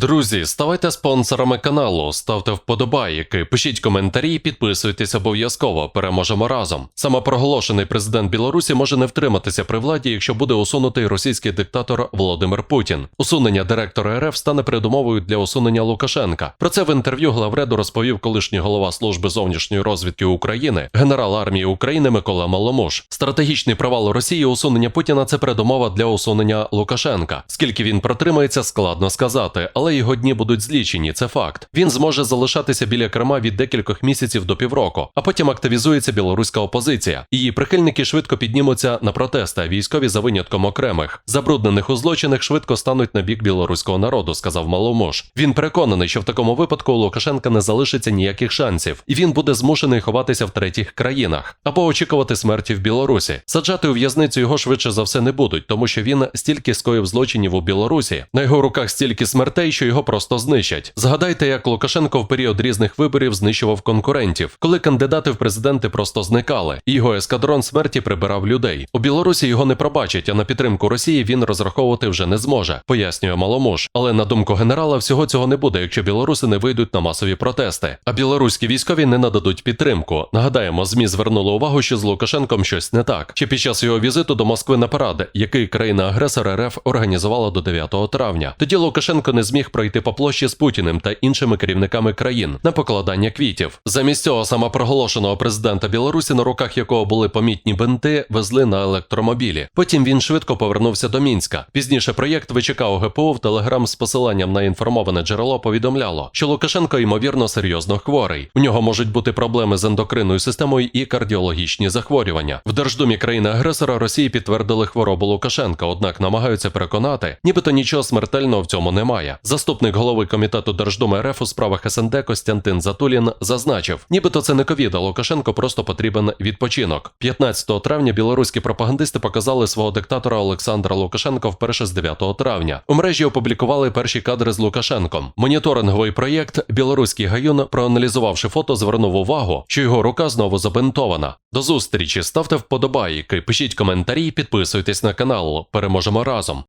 Друзі, ставайте спонсорами каналу, ставте вподобайки, пишіть коментарі, підписуйтесь обов'язково. Переможемо разом. Самопроголошений президент Білорусі може не втриматися при владі, якщо буде усунутий російський диктатор Володимир Путін. Усунення директора РФ стане передумовою для усунення Лукашенка. Про це в інтерв'ю главреду розповів колишній голова служби зовнішньої розвідки України, генерал армії України Микола Маломуш. Стратегічний провал Росії усунення Путіна це передумова для усунення Лукашенка. Скільки він протримається, складно сказати, але його дні будуть злічені. Це факт. Він зможе залишатися біля Крима від декількох місяців до півроку, а потім активізується білоруська опозиція. Її прихильники швидко піднімуться на протести, а військові за винятком окремих забруднених у злочинах швидко стануть на бік білоруського народу, сказав Маломуш. Він переконаний, що в такому випадку у Лукашенка не залишиться ніяких шансів, і він буде змушений ховатися в третіх країнах або очікувати смерті в Білорусі. Саджати у в'язницю його швидше за все не будуть, тому що він стільки скоїв злочинів у Білорусі. На його руках стільки смертей, що його просто знищать. Згадайте, як Лукашенко в період різних виборів знищував конкурентів, коли кандидати в президенти просто зникали. Його ескадрон смерті прибирав людей. У Білорусі його не пробачать, а на підтримку Росії він розраховувати вже не зможе, пояснює Маломуш. Але на думку генерала, всього цього не буде, якщо білоруси не вийдуть на масові протести. А білоруські військові не нададуть підтримку. Нагадаємо, змі звернули увагу, що з Лукашенком щось не так. Чи під час його візиту до Москви на парад, який країна-агресор РФ організувала до 9 травня. Тоді Лукашенко не зміг пройти по площі з Путіним та іншими керівниками країн на покладання квітів. Замість цього самопроголошеного президента Білорусі, на руках якого були помітні бинти, везли на електромобілі. Потім він швидко повернувся до Мінська. Пізніше проєкт ВЧК ОГПУ в Телеграм з посиланням на інформоване джерело повідомляло, що Лукашенко ймовірно серйозно хворий. У нього можуть бути проблеми з ендокринною системою і кардіологічні захворювання. В Держдумі країни-агресора Росії підтвердили хворобу Лукашенка, однак намагаються переконати, нібито нічого смертельного в цьому немає. Заступник голови комітету Держдуми РФ у справах СНД Костянтин Затулін зазначив, нібито це не ковід, а Лукашенко просто потрібен відпочинок. 15 травня білоруські пропагандисти показали свого диктатора Олександра Лукашенка вперше з 9 травня. У мережі опублікували перші кадри з Лукашенком. Моніторинговий проєкт Білоруський гаюн, проаналізувавши фото, звернув увагу, що його рука знову забинтована. До зустрічі ставте вподобайки, пишіть коментарі, підписуйтесь на канал. Переможемо разом.